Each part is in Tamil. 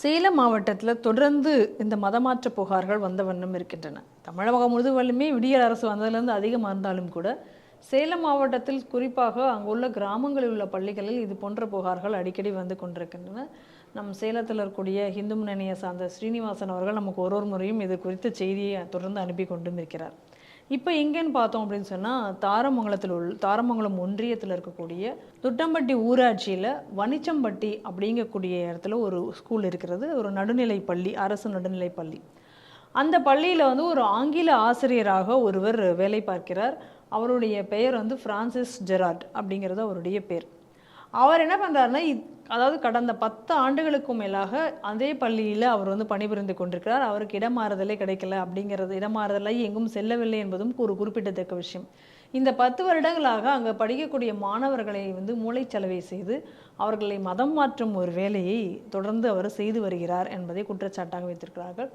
சேலம் மாவட்டத்தில் தொடர்ந்து இந்த மதமாற்ற புகார்கள் வந்த வண்ணம் இருக்கின்றன. தமிழகம் முழுவதுமே விடியல் அரசு வந்ததுலேருந்து அதிகமாக இருந்தாலும் கூட சேலம் மாவட்டத்தில் குறிப்பாக அங்குள்ள கிராமங்களில் உள்ள பள்ளிகளில் இது போன்ற புகார்கள் அடிக்கடி வந்து கொண்டிருக்கின்றன. நம் சேலத்தில் இருக்கக்கூடிய இந்து முன்னணியை சார்ந்த ஸ்ரீனிவாசன் அவர்கள் நமக்கு ஒரு ஒரு முறையும் இது குறித்த செய்தியை தொடர்ந்து அனுப்பி கொண்டும் இருக்கிறார் இப்போ எங்கேன்னு பார்த்தோம் அப்படின்னு சொன்னால் தாரமங்கலத்தில் உள்ள தாரமங்கலம் ஒன்றியத்தில் இருக்கக்கூடிய துட்டம்பட்டி ஊராட்சியில் வனிச்சம்பட்டி அப்படிங்கக்கூடிய இடத்துல ஒரு ஸ்கூல் இருக்கிறது. ஒரு நடுநிலை பள்ளி அரசு நடுநிலை பள்ளி. அந்த பள்ளியில் வந்து ஒரு ஆங்கில ஆசிரியராக ஒருவர் வேலை பார்க்கிறார். அவருடைய பெயர் வந்து ஃப்ரான்சிஸ் ஜெரார்ட் அப்படிங்கிறது அவருடைய பேர். அவர் என்ன பண்ணுறாருன்னா அதாவது கடந்த பத்து ஆண்டுகளுக்கும் மேலாக அதே பள்ளியில் அவர் வந்து பணிபுரிந்து கொண்டிருக்கிறார். அவருக்கு இடமாறுதலே கிடைக்கல அப்படிங்கிறது இடமாறுதலை எங்கும் செல்லவில்லை என்பதும் ஒரு குறிப்பிடத்தக்க விஷயம். இந்த பத்து வருடங்களாக அங்கே படிக்கக்கூடிய மாணவர்களை வந்து மூளைச்சலவை செய்து அவர்களை மதம் மாற்றும் ஒரு வேலையை தொடர்ந்து அவர் செய்து வருகிறார் என்பதை குற்றச்சாட்டாக வைத்திருக்கிறார்கள்.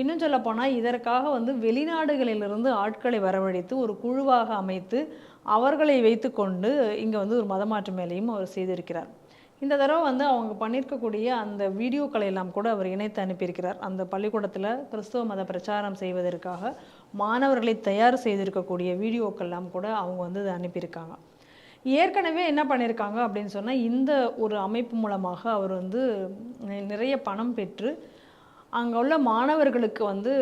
இன்னும் சொல்லப்போனால் இதற்காக வந்து வெளிநாடுகளிலிருந்து ஆட்களை வரவழைத்து ஒரு குழுவாக அமைத்து அவர்களை வைத்துக்கொண்டு இங்கே வந்து ஒரு மதமாற்று மேலையும் அவர் செய்திருக்கிறார். இந்த தடவை வந்து அவங்க பண்ணியிருக்கக்கூடிய அந்த வீடியோக்களை எல்லாம் கூட அவர் இணைத்து அனுப்பியிருக்கிறார். அந்த பள்ளிக்கூடத்தில் கிறிஸ்துவ மத பிரச்சாரம் செய்வதற்காக மாணவர்களை தயார் செய்திருக்கக்கூடிய வீடியோக்கள் எல்லாம் கூட அவங்க வந்து இதை அனுப்பியிருக்காங்க. ஏற்கனவே என்ன பண்ணியிருக்காங்க அப்படின்னு சொன்னால் இந்த ஒரு அமைப்பு மூலமாக அவர் வந்து நிறைய பணம் பெற்று அங்கே உள்ள மாணவர்களுக்கு வந்து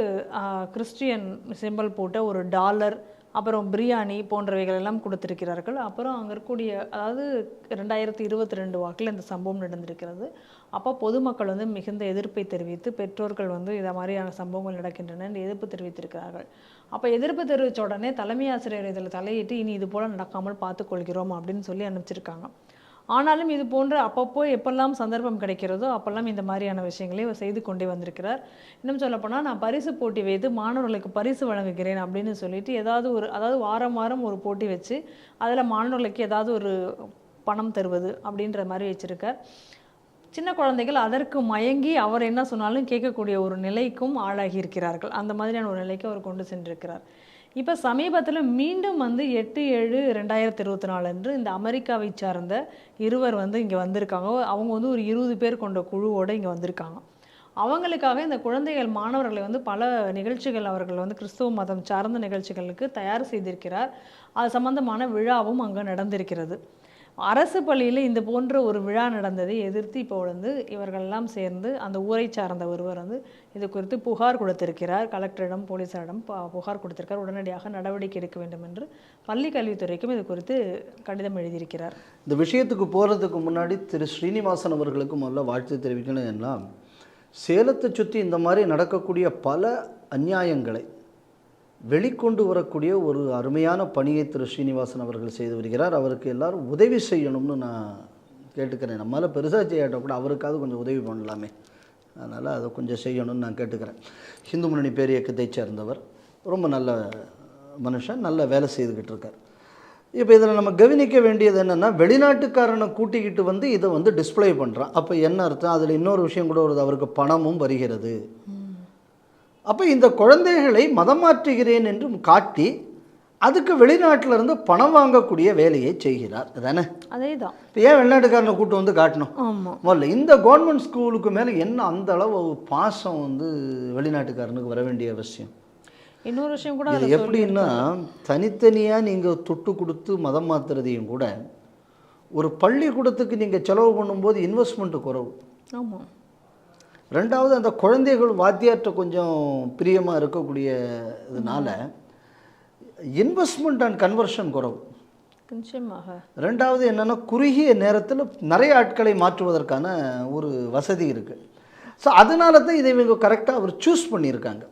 கிறிஸ்டியன் சிம்பல் போட்ட ஒரு டாலர் அப்புறம் பிரியாணி போன்றவைகள் எல்லாம் கொடுத்திருக்கிறார்கள். அப்புறம் அங்கே இருக்கக்கூடிய அதாவது ரெண்டாயிரத்தி இருபத்தி ரெண்டு வாக்கில் இந்த சம்பவம் நடந்திருக்கிறது. அப்போ பொதுமக்கள் வந்து மிகுந்த எதிர்ப்பை தெரிவித்து பெற்றோர்கள் வந்து இதை மாதிரியான சம்பவங்கள் நடக்கின்றன என்று எதிர்ப்பு தெரிவித்திருக்கிறார்கள். அப்போ எதிர்ப்பு தெரிவித்த உடனே தலைமை ஆசிரியர் இதில் தலையிட்டு இனி இது போல் நடக்காமல் பார்த்துக்கொள்கிறோம் அப்படின்னு சொல்லி அனுப்பிச்சிருக்காங்க. ஆனாலும் இது போன்ற அப்பப்போ எப்பெல்லாம் சந்தர்ப்பம் கிடைக்கிறதோ அப்பெல்லாம் இந்த மாதிரியான விஷயங்களை இவர் செய்து கொண்டே வந்திருக்கிறார். இன்னும் சொல்லப்போனால் நான் பரிசு போட்டி வைத்து மாணவர்களுக்கு பரிசு வழங்குகிறேன் அப்படின்னு சொல்லிட்டு ஏதாவது ஒரு அதாவது வாரம் வாரம் ஒரு போட்டி வச்சு அதில் மாணவர்களுக்கு ஏதாவது ஒரு பணம் தருவது அப்படின்ற மாதிரி வச்சுருக்கார். சின்ன குழந்தைகள் அதற்கு மயங்கி அவர் என்ன சொன்னாலும் கேட்கக்கூடிய ஒரு நிலைக்கும் ஆளாகி இருக்கிறார்கள். அந்த மாதிரியான ஒரு நிலைக்கு அவர் கொண்டு சென்றிருக்கிறார். இப்போ சமீபத்தில் மீண்டும் வந்து எட்டு ஏழு ரெண்டாயிரத்தி இருபத்தி நாலு அன்று இந்த அமெரிக்காவை சார்ந்த இருவர் வந்து இங்கே வந்திருக்காங்க. அவங்க வந்து ஒரு இருபது பேர் கொண்ட குழுவோடு இங்கே வந்திருக்காங்க. அவங்களுக்காக இந்த குழந்தைகள் மாணவர்களை வந்து பல நிகழ்ச்சிகள் அவர்கள் வந்து கிறிஸ்துவ மதம் சார்ந்த நிகழ்ச்சிகளுக்கு தயார் செய்திருக்கிறார். அது சம்பந்தமான விழாவும் அங்கே நடந்திருக்கிறது. அரசு பள்ளியில் இந்த போன்ற ஒரு விழா நடந்ததை எதிர்த்து இப்போ வந்து இவர்களெல்லாம் சேர்ந்து அந்த ஊரை சார்ந்த ஒருவர் வந்து இது குறித்து புகார் கொடுத்திருக்கிறார். கலெக்டரிடம் போலீசாரிடம் ப- புகார் கொடுத்திருக்கார் உடனடியாக நடவடிக்கை எடுக்க வேண்டும் என்று பள்ளி கல்வித்துறைக்கும் இது குறித்து கடிதம் எழுதியிருக்கிறார். இந்த விஷயத்துக்கு போகிறதுக்கு முன்னாடி திரு ஸ்ரீனிவாசன் அவர்களுக்கு முதல்ல வாழ்த்து தெரிவிக்கணும் என்ன சேலத்தை சுற்றி இந்த மாதிரி நடக்கக்கூடிய பல அநியாயங்களை வெளிக்கொண்டு வரக்கூடிய ஒரு அருமையான பணியை திரு ஸ்ரீனிவாசன் அவர்கள் செய்து வருகிறார். அவருக்கு எல்லாரும் உதவி செய்யணும்னு நான் கேட்டுக்கிறேன். நம்மளால் பெருசாக செய்யாட்ட கூட அவருக்காவது கொஞ்சம் உதவி பண்ணலாமே. அதனால் அதை கொஞ்சம் செய்யணும்னு நான் கேட்டுக்கிறேன். ஹிந்து முன்னணி பேரியக்கத்தை சேர்ந்தவர். ரொம்ப நல்ல மனுஷன் நல்ல வேலை செய்துக்கிட்டு இருக்கார். இப்போ இதில் நம்ம கவனிக்க வேண்டியது என்னென்னா வெளிநாட்டுக்காரனை கூட்டிக்கிட்டு வந்து இதை வந்து டிஸ்பிளே பண்ணுறான் அப்போ என்ன அர்த்தம்? அதில் இன்னொரு விஷயம் கூட வருது. அவருக்கு பணமும் வருகிறது. அப்போ இந்த குழந்தைகளை மதம் மாற்றுகிறேன் என்று காட்டி அதுக்கு வெளிநாட்டில இருந்து பணம் வாங்கக்கூடிய வேலையை செய்கிறார். தானே அதே தான் இப்போ ஏன் வெளிநாட்டுக்காரனை கூட்டு வந்து காட்டணும்? முதல்ல இந்த கவர்மெண்ட் ஸ்கூலுக்கு மேலே என்ன அந்த அளவு பாசம் வந்து வெளிநாட்டுக்காரனுக்கு வர வேண்டிய அவசியம்? இன்னொரு விஷயம் கூட இது எப்படின்னா தனித்தனியாக நீங்கள் தொட்டு கொடுத்து மதம் மாத்துறதையும் கூட ஒரு பள்ளிக்கூடத்துக்கு நீங்கள் செலவு பண்ணும்போது இன்வெஸ்ட்மெண்ட்டு குறைவு. ஆமாம் ரெண்டாவது அந்த குழந்தைகள் வாத்தியார்ட்ட கொஞ்சம் பிரியமாக இருக்கக்கூடிய இதனால இன்வெஸ்ட்மெண்ட் அண்ட் கன்வர்ஷன் குறைவு. நிச்சயமாக. ரெண்டாவது என்னென்னா குறுகிய நேரத்தில் நிறைய ஆட்களை மாற்றுவதற்கான ஒரு வசதி இருக்குது ஸோ அதனால தான் இதை இவங்க கரெக்டாக அவர் சூஸ் பண்ணியிருக்காங்க.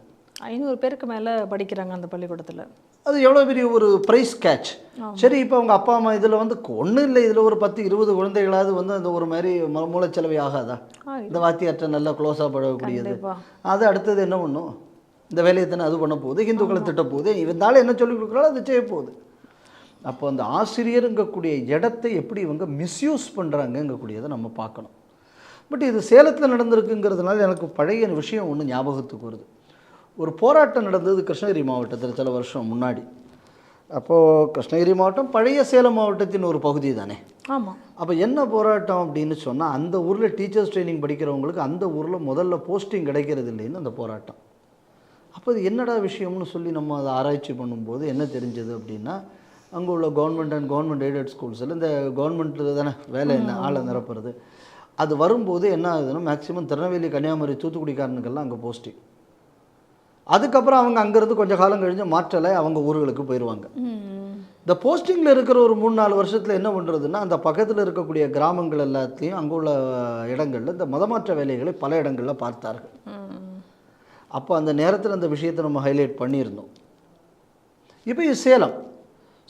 ஐநூறு பேருக்கு மேலே படிக்கிறாங்க அந்த பள்ளிக்கூடத்தில். அது எவ்வளோ பெரிய ஒரு ப்ரைஸ் கேட்ச் சரி இப்போ அவங்க அப்பா அம்மா இதில் வந்து ஒன்றும் இல்லை. இதில் ஒரு பத்து இருபது குழந்தைகளாவது வந்து அந்த ஒரு மாதிரி ம- மூளைச்சலவை ஆகாதா? இந்த வாத்தியார்ட்ட நல்லா க்ளோஸாக பழகக்கூடியது. அது அடுத்தது என்ன பண்ணும்? இந்த வேலையை தானே அது பண்ண போகுது? ஹிந்துக்களை திட்ட போகுது. இவந்தாலும் என்ன சொல்லிக் கொடுக்குறாலும் அது செய்ய போகுது. அப்போ அந்த ஆசிரியருங்கக்கூடிய இடத்தை எப்படி இவங்க மிஸ்யூஸ் பண்ணுறாங்கங்கக்கூடியதை நம்ம பார்க்கணும். பட் இது சேலத்தில் நடந்திருக்குங்கிறதுனால எனக்கு பழைய விஷயம் ஒன்று ஞாபகத்துக்கு வருது. ஒரு போராட்டம் நடந்தது கிருஷ்ணகிரி மாவட்டத்தில் சில வருஷம் முன்னாடி. அப்போது கிருஷ்ணகிரி மாவட்டம் பழைய சேலம் மாவட்டத்தின் ஒரு பகுதி தானே? ஆமாம் அப்போ என்ன போராட்டம் அப்படின்னு சொன்னால் அந்த ஊரில் டீச்சர்ஸ் ட்ரைனிங் படிக்கிறவங்களுக்கு அந்த ஊரில் முதல்ல போஸ்டிங் கிடைக்கிறது இல்லைன்னு அந்த போராட்டம். அப்போ இது என்னடா விஷயம்னு சொல்லி நம்ம அதை ஆராய்ச்சி பண்ணும்போது என்ன தெரிஞ்சது அப்படின்னா அங்கே உள்ள கவர்மெண்ட் அண்ட் கவர்மெண்ட் எய்டட் ஸ்கூல்ஸில் இந்த கவர்மெண்ட்டில் தானே வேலை என்ன ஆளை நிரப்புறது. அது வரும்போது என்ன ஆகுதுன்னா மேக்ஸிமம் திருநெல்வேலி கன்னியாகுமரி தூத்துக்குடிக்காரனுக்கெல்லாம் அங்கே போஸ்டிங் அதுக்கப்புறம் அவங்க அங்கேருந்து கொஞ்சம் காலம் கழிஞ்சு மாற்றலை அவங்க ஊர்களுக்கு போயிடுவாங்க. இந்த போஸ்டிங்கில் இருக்கிற ஒரு மூணு நாலு வருஷத்தில் என்ன பண்ணுறதுன்னா அந்த பக்கத்தில் இருக்கக்கூடிய கிராமங்கள் எல்லாத்தையும் அங்கே உள்ள இடங்களில் இந்த மதமாற்ற வேலைகளை பல இடங்களில் பார்த்தார்கள். அப்போ அந்த நேரத்தில் அந்த விஷயத்தை நம்ம ஹைலைட் பண்ணியிருந்தோம். இப்போ இது சேலம்.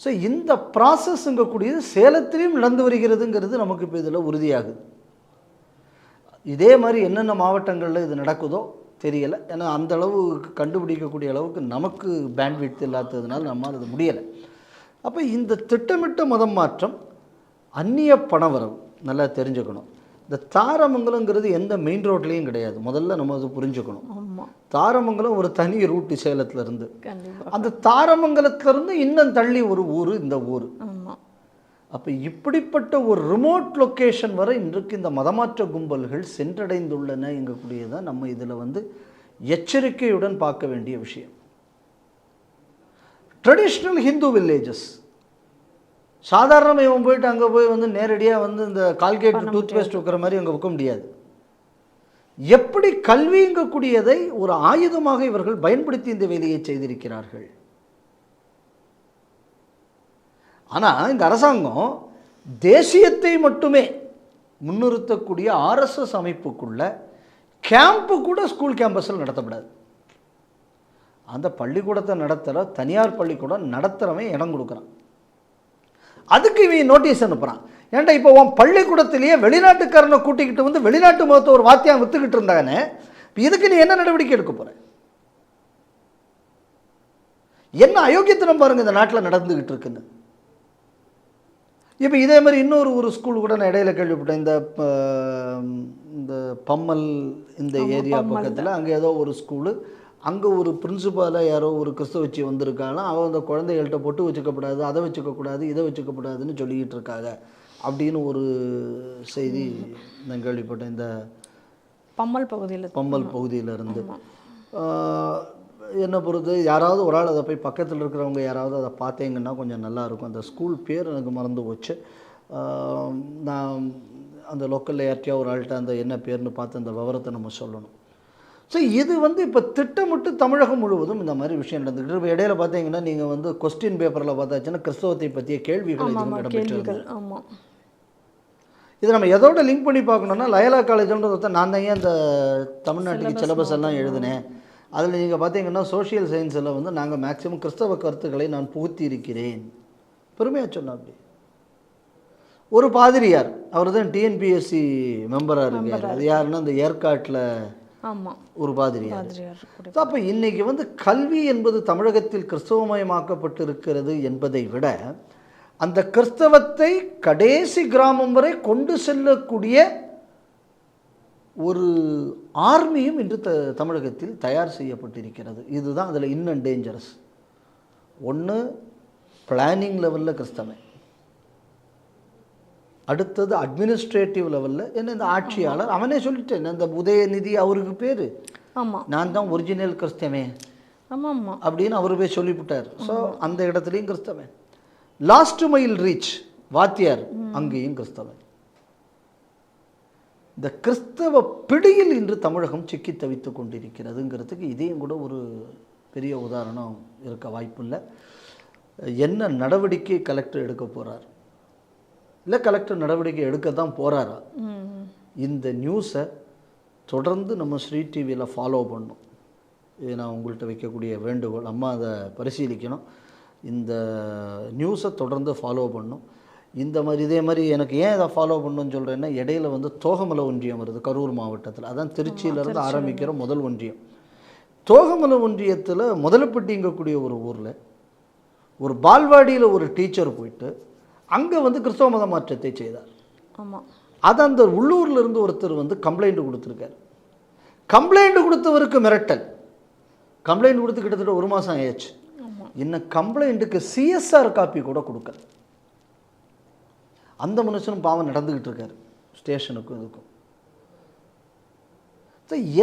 ஸோ இந்த ப்ராசஸ்ங்கக்கூடியது சேலத்திலையும் நடந்து வருகிறதுங்கிறது நமக்கு இப்போ இதில் உறுதியாகுது. இதே மாதிரி என்னென்ன மாவட்டங்களில் இது நடக்குதோ தெரியலை. ஏன்னா அந்த அளவு கண்டுபிடிக்கக்கூடிய அளவுக்கு நமக்கு பேண்ட்விட்த் இல்லாததுனால நம்மால் அது முடியலை. அப்போ இந்த திட்டமிட்ட மதம் மாற்றம் அந்நிய பணவரவு நல்லா தெரிஞ்சுக்கணும். இந்த தாரமங்கலங்கிறது எந்த மெயின் ரோட்லேயும் கிடையாது. முதல்ல நம்ம அது புரிஞ்சுக்கணும். தாரமங்கலம் ஒரு தனி ரூட்டு சேலத்துல இருந்து கண்டிப்பாக அந்த தாரமங்கலத்திலிருந்து இன்னும் தள்ளி ஒரு ஊர் இந்த ஊர். அப்போ இப்படிப்பட்ட ஒரு ரிமோட் லொக்கேஷன் வரை இன்றைக்கு இந்த மதமாற்ற கும்பல்கள் சென்றடைந்துள்ளன எங்கக்கூடியதான் நம்ம இதில் வந்து எச்சரிக்கையுடன் பார்க்க வேண்டிய விஷயம். ட்ரெடிஷ்னல் ஹிந்து வில்லேஜஸ் சாதாரணமாக இவன் போயிட்டு அங்கே போய் வந்து நேரடியாக வந்து இந்த கால்கேட் டூத் பேஸ்ட் வைக்கிற மாதிரி அங்கே வைக்க முடியாது. எப்படி கல்விங்கக்கூடியதை ஒரு ஆயுதமாக இவர்கள் பயன்படுத்தி இந்த வேலையை செய்திருக்கிறார்கள்? ஆனால் இந்த அரசாங்கம் தேசியத்தை மட்டுமே முன்னிறுத்தக்கூடிய ஆர்எஸ்எஸ் அமைப்புக்குள்ள கேம்ப்பு கூட ஸ்கூல் கேம்பஸில் நடத்தப்படாது. அந்த பள்ளிக்கூடத்தை நடத்துகிற தனியார் பள்ளிக்கூடம் நடத்துகிறவன் இடம் கொடுக்குறான். அதுக்கு இவன் நோட்டீஸ் அனுப்புகிறான் ஏன்டா இப்போ உன் பள்ளிக்கூடத்திலேயே வெளிநாட்டுக்காரனை கூட்டிக்கிட்டு வந்து வெளிநாட்டு மதத்தை ஒரு வாத்தியம் விற்றுக்கிட்டு இருந்தானே இப்போ இதுக்கு நீ என்ன நடவடிக்கை எடுக்க போகிற என்ன அயோக்கியத்தனம் பாருங்கள் இந்த நாட்டில் நடந்துக்கிட்டு இருக்குன்னு. இப்போ இதே மாதிரி இன்னொரு ஒரு ஸ்கூல் கூட நான் இடையில கேள்விப்பட்டேன். இந்த இந்த பம்மல் இந்த ஏரியா பக்கத்தில் அங்கே ஏதோ ஒரு ஸ்கூலு அங்கே ஒரு பிரின்சிபாலாக யாரோ ஒரு கிறிஸ்தவச்சி வந்திருக்காங்கன்னா அவன் அந்த குழந்தைகள்கிட்ட பொட்டு வச்சுக்கப்படாது அதை வச்சுக்கக்கூடாது இதை வச்சுக்கப்படாதுன்னு சொல்லிக்கிட்டு இருக்காங்க. அப்படின்னு ஒரு செய்தி நான் கேள்விப்பட்டேன். இந்த பம்மல் பகுதியில் பம்மல் பகுதியிலிருந்து என்னை பொறுத்து? யாராவது ஒரு ஆள் அதை போய் பக்கத்தில் இருக்கிறவங்க யாராவது அதை பார்த்தீங்கன்னா கொஞ்சம் நல்லா இருக்கும். அந்த ஸ்கூல் பேர் எனக்கு மறந்து போச்சு. நான் அந்த லோக்கலில் யார்ட்டையா ஒரு ஆள்கிட்ட அந்த என்ன பேர்னு பார்த்து அந்த விவரத்தை நம்ம சொல்லணும். ஸோ இது வந்து இப்போ திட்டமிட்டு தமிழகம் முழுவதும் இந்த மாதிரி விஷயம் நடந்துக்கிட்டு இப்போ இடையில பார்த்தீங்கன்னா நீங்கள் வந்து கொஸ்டின் பேப்பரில் பார்த்தாச்சுன்னா கிறிஸ்தவத்தை பற்றிய கேள்விகள் எதுவும் ஆமாம். இது நம்ம எதோட லிங்க் பண்ணி பார்க்கணும்னா லயலா காலேஜ்ன்றத நான் தான் ஏன் இந்த தமிழ்நாட்டுக்கு சிலபஸ் எல்லாம் எழுதினேன்? அதில் நீங்கள் பார்த்தீங்கன்னா சோஷியல் சயின்ஸில் வந்து நாங்கள் மேக்ஸிமம் கிறிஸ்தவ கருத்துக்களை நான் புகுத்தி இருக்கிறேன் பெருமையாக சொன்னா அப்படி. ஒரு பாதிரியார் அவர் தான் டிஎன்பிஎஸ்சி மெம்பராக இருக்கார். அது யாருன்னா இந்த ஏற்காட்டில் ஆமாம் ஒரு பாதிரியார். அப்போ இன்னைக்கு வந்து கல்வி என்பது தமிழகத்தில் கிறிஸ்தவமயமாக்கப்பட்டு இருக்கிறது என்பதை விட அந்த கிறிஸ்தவத்தை கடைசி கிராமம் வரை கொண்டு செல்லக்கூடிய ஒரு ஆர்மியும் இன்று த தமிழகத்தில் தயார் செய்யப்பட்டிருக்கிறது. இதுதான் அதில் இன்னும் டேஞ்சரஸ் ஒன்று பிளானிங் லெவலில் கிறிஸ்தவன். அடுத்தது அட்மினிஸ்ட்ரேட்டிவ் லெவலில் என்ன இந்த ஆட்சியாளர்? அவனே சொல்லிட்டேன் இந்த உதயநிதி அவருக்கு பேர். ஆமாம் நான் தான் ஒரிஜினல் கிறிஸ்தவன். ஆமாம் ஆமாம் அப்படின்னு அவர் போய் சொல்லிவிட்டார். ஸோ அந்த இடத்துலையும் கிறிஸ்தவன். லாஸ்ட் மைல் ரீச் வாத்தியார் அங்கேயும் கிறிஸ்தவன். இந்த கிறிஸ்தவ பிடியில் இன்று தமிழகம் சிக்கி தவித்து கொண்டிருக்கிறதுங்கிறதுக்கு இதையும் கூட ஒரு பெரிய உதாரணம் இருக்க வாய்ப்பில்லை. என்ன நடவடிக்கை கலெக்டர் எடுக்க போகிறார் இல்லை கலெக்டர் நடவடிக்கை எடுக்க தான் போகிறாரா இந்த நியூஸை தொடர்ந்து நம்ம ஸ்ரீ டிவியில் ஃபாலோ பண்ணும். இது நான் உங்கள்கிட்ட வைக்கக்கூடிய வேண்டுகோள் அம்மா அதை பரிசீலிக்கணும். இந்த நியூஸை தொடர்ந்து ஃபாலோ பண்ணும். இந்த மாதிரி இதே மாதிரி எனக்கு ஏன் இதை ஃபாலோ பண்ணணும்னு சொல்கிறேன்னா இடையில வந்து தோகமலை ஒன்றியம் வருது கரூர் மாவட்டத்தில். அதான் திருச்சியிலேருந்து ஆரம்பிக்கிற முதல் ஒன்றியம். தோகமலை ஒன்றியத்தில் முதலப்பட்டிங்கக்கூடிய ஒரு ஊரில் ஒரு பால்வாடியில் ஒரு டீச்சர் போயிட்டு அங்கே வந்து கிறிஸ்தவ மத மாற்றத்தை செய்தார். ஆமாம் அது அந்த உள்ளூர்ல இருந்து ஒருத்தர் வந்து கம்ப்ளைண்ட் கொடுத்துருக்காரு. கம்ப்ளைண்ட் கொடுத்தவருக்கு மிரட்டல். கம்ப்ளைண்ட் கொடுத்து கிட்டத்தட்ட ஒரு மாதம் ஆயாச்சு. இன்னும் கம்ப்ளைண்ட்டுக்கு சிஎஸ்ஆர் காப்பி கூட கொடுக்கல. அந்த மனுஷனும் பாவம் நடந்துக்கிட்டு இருக்கார். ஸ்டேஷனுக்கும் இதுக்கும்.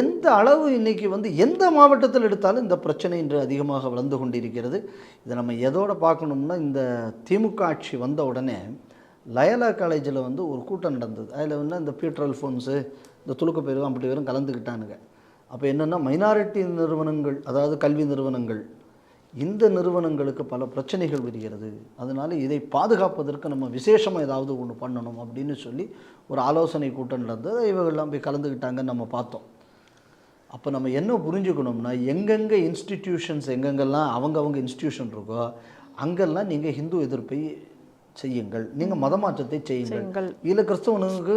எந்த அளவு இன்னைக்கு வந்து எந்த மாவட்டத்தில் எடுத்தாலும் இந்த பிரச்சனை இன்று அதிகமாக வளர்ந்து கொண்டிருக்கிறது. இதை நம்ம எதோட பார்க்கணும்னா இந்த திமுக ஆட்சி வந்த உடனே லயலா காலேஜில் வந்து ஒரு கூட்டம் நடந்தது. அதில் வந்து இந்த பீட்ரல் ஃபோன்ஸு இந்த துளுக்க பேரும் அப்படி பேரும் கலந்துக்கிட்டானுங்க. அப்போ என்னென்னா மைனாரிட்டி நிறுவனங்கள் அதாவது கல்வி நிறுவனங்கள் இந்த நிறுவனங்களுக்கு பல பிரச்சனைகள் வருகிறது. அதனால் இதை பாதுகாப்பதற்கு நம்ம விசேஷமாக ஏதாவது ஒன்று பண்ணணும் அப்படின்னு சொல்லி ஒரு ஆலோசனை கூட்டம் நடந்தது. இவங்கெல்லாம் போய் கலந்துக்கிட்டாங்கன்னு நம்ம பார்த்தோம். அப்போ நம்ம என்ன புரிஞ்சுக்கணும்னா எங்கெங்கே இன்ஸ்டிடியூஷன்ஸ் எங்கெங்கெல்லாம் அவங்கவங்க இன்ஸ்டிடியூஷன் இருக்கோ அங்கெல்லாம் நீங்கள் ஹிந்து எதிர்ப்பை செய்யுங்கள். நீங்கள் மதமாற்றத்தை செய்யுங்கள். இல்லை கிறிஸ்தவனுக்கு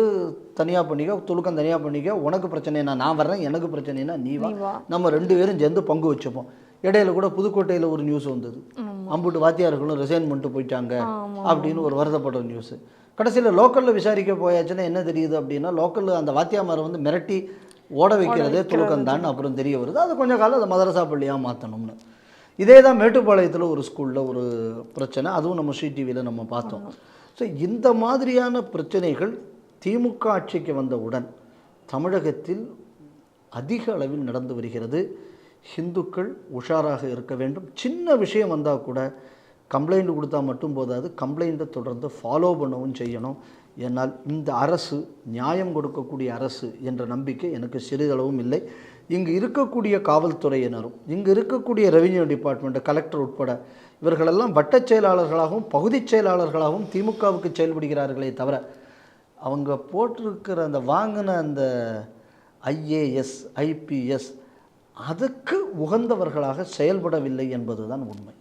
தனியாக பண்ணிக்க துலுக்கம் தனியாக பண்ணிக்க உனக்கு பிரச்சனைனா நான் வர்றேன் எனக்கு பிரச்சனைனா நீ வா. நம்ம ரெண்டு பேரும் சேர்ந்து பங்கு வச்சுப்போம். இடையில கூட புதுக்கோட்டையில் ஒரு நியூஸ் வந்தது. அம்புட்டு வாத்தியார்களும் ரிசைன் பண்ணிட்டு போயிட்டாங்க அப்படின்னு ஒரு வருத்தப்படுற நியூஸ் கடைசியில் லோக்கலில் விசாரிக்க போயாச்சுன்னா என்ன தெரியுது அப்படின்னா லோக்கலில் அந்த வாத்தியாமாரை வந்து மிரட்டி ஓட வைக்கிறதே துலுக்கம்தான் அப்புறம் தெரிய வருது. அது கொஞ்ச காலம் அதை மதரசா பள்ளியாக மாற்றணும்னு இதே தான் மேட்டுப்பாளையத்தில் ஒரு ஸ்கூலில் ஒரு பிரச்சனை. அதுவும் நம்ம ஸ்ரீ டிவியில் நம்ம பார்த்தோம். ஸோ இந்த மாதிரியான பிரச்சனைகள் திமுக ஆட்சிக்கு வந்தவுடன் தமிழகத்தில் அதிக அளவில் நடந்து வருகிறது. ஹிந்துக்கள் உஷாராக இருக்க வேண்டும். சின்ன விஷயம் வந்தால் கூட கம்ப்ளைண்ட் கொடுத்தா மட்டும் போதாது. கம்ப்ளைண்ட்டை தொடர்ந்து ஃபாலோ பண்ணவும் செய்யணும். என்னால் இந்த அரசு நியாயம் கொடுக்கக்கூடிய அரசு என்ற நம்பிக்கை எனக்கு சிறிதளவும் இல்லை. இங்கு இருக்கக்கூடிய காவல்துறையினரும் இங்கு இருக்கக்கூடிய ரெவின்யூ டிபார்ட்மெண்ட் கலெக்டர் உட்பட இவர்களெல்லாம் வட்டச் செயலாளர்களாகவும் பகுதிச் செயலாளர்களாகவும் திமுகவுக்கு செயல்படுகிறார்களே தவிர அவங்க போட்டிருக்கிற அந்த வாங்கின அந்த ஐஏஎஸ் ஐபிஎஸ் அதுக்கு உகந்தவர்களாக செயல்படவில்லை என்பதுதான் உண்மை.